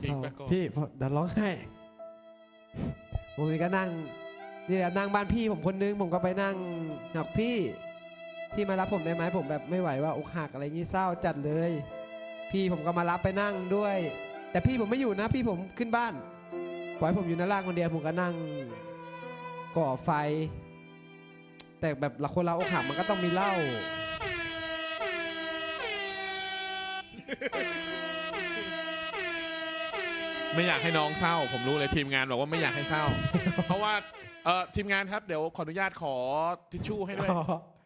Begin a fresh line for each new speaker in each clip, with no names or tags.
เก่งไปก่อน
พี่ผมเดี๋ยวร้องไห้ผมนี่ก็นั่งนี่แหละนั่งบ้านพี่ผมคนนึงผมก็ไปนั่งหอกพี่ พี่มารับผมได้ไหมผมแบบไม่ไหวว่าอกหักอะไรงี้เศร้าจัดเลย พี่ผมก็มารับไปนั่งด้วย แต่พี่ผมไม่อยู่นะ พี่ผมขึ้นบ้านปล่อยผมอยู่ในล่างคนเดียวผมก็นั่งก่อไฟ แต่แบบละคนเราอกหักมันก็ต้องมีเหล้า
ไม่อยากให้น้องเศร้า ผมรู้เลยทีมงานบอกว่าไม่อยากให้เศร้า เพราะว่าเอ่อทีมงานครับเดี๋ยวขออนุญาตขอทิชชู่ให้ด้วย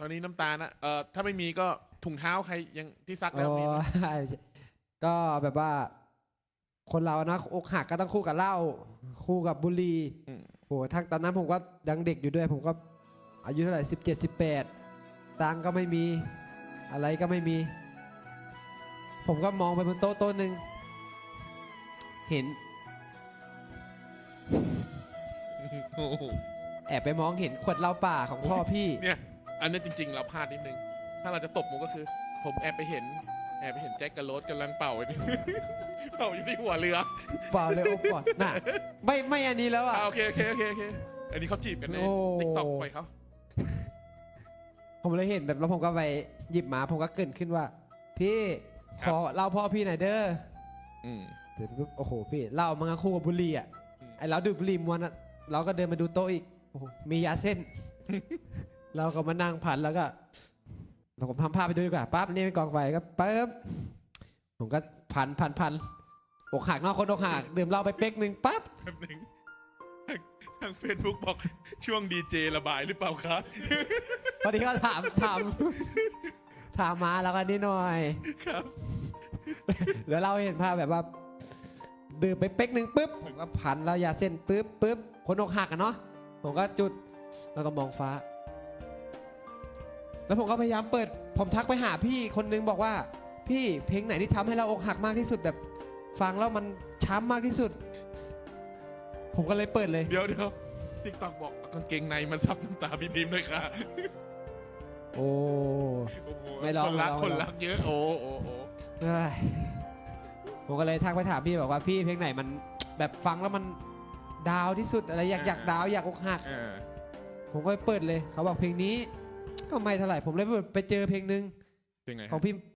ตอนนี้น้ำตาลนะเอ่อถ้าไม่มีก็ถุงเท้าใครยังที่ซักแล้ว
อ๋อ
มีไหม
ใช่ก็แบบว่า คนเรานะอกหักก็ต้องคู่กับเหล้าคู่กับบุหรี่
อืม
โหทั้งตอนนั้นผมก็ยังเด็กอยู่ด้วย ผมก็อายุเท่าไหร่สิบเจ็ดสิบแปดตังค์ก็ไม่มี อะไรก็ไม่มี ผมก็มองไปบนโต๊ะโต๊ะหนึ่ง เห็น
โอ้โห
แอบไปมองเห็นขวดเหล้าป่าของพ่อพี่
เนี่ย อันนี้จริง ๆ เราพลาดนิดนึง ถ้าเราจะตบมุกก็คือ ผมแอบไปเห็น แอบไปเห็นแจ็คกับโรสกำลังเป่าอยู่เป่าอยู่ที่หัวเรือ
เปล่าเลยโอ้ก่อนน่ะ ไม่ไม่อันนี้แล้วอะ
อ่าโอเคโอเคโอเคโอเคอันนี้เขาจีบกันใน
โอ้
ติ๊กต็อกไปเขา
ผมเลยเห็นแบบแล้วผมก็ไปหยิบมาผมก็เกรินขึ้นว่า พี่ขอเล่าพ่อพี่หน่อยเด้อ
อืม
เสร็จปุ๊บโอ้โหพี่เหล้ามันก็คู่กับบุหรี่อะ
อืม
ไอเราดื่มบุหรี่มวนอะเราก็เดินมาดูโต๊ะอีกโอ้โหมียาเส้น เราก็มานั่งผันแล้วก็เราผมทำภาพไปด้วยดีกว่าปั๊บนี่เป็นกองไฟก็ปั๊บผมก็พันพันพันอกหักเนอกคนอกหักดื่มเหล้าไปเป๊กหนึ่งปั๊บ
แป๊บหนึงทางทางเฟซบุ๊กบอกช่วงดีเจระบายหรือเปล่าคะ
พอดีก็ถามถามถามมาแล้วกันนิดหน่อย
ครับ
แล้วเราเห็นภาพแบบว่า ดื่มไปเป๊กหนึ่งปุ๊บผมก็พันแล้วยาเส้นปุ๊บปุ๊บคนอกหักอะเนาะผมก็จุดแล้วก็มองฟ้า แล้วผมก็พยายามเปิด ผมทักไปหาพี่คนนึงบอกว่า พี่เพลงไหนที่ทำให้เราอกหักมากที่สุดแบบ ฟังแล้วมันช้ำมากที่สุด ผมก็เลยเปิดเลย
เดี๋ยวเดี๋ยวติ๊กต็อกบอกเอากางเกงในมันซับน้ำตาพี่พิมพ์ด้วยค่ะ
โอ้
โอ้โห
ไม่ร้อง
คนรัก
ไม่ร้อง
คนรักเยอะโอ้โอ้โอ้
เอ้ย ผมก็เลยทักไปถามพี่บอกว่าพี่เพลงไหนมันแบบฟังแล้วมันดาวที่สุดอะไรอยากอยากดาวอยากอกหัก
เออ
ผมก็ไปเปิดเลย เขาบอกเพลงนี้ ก็ไม่เท่าไหร่ผมเลยไปเจอเพลงหนึ่ง
เป็นไง
ของ
ฮะ
พี่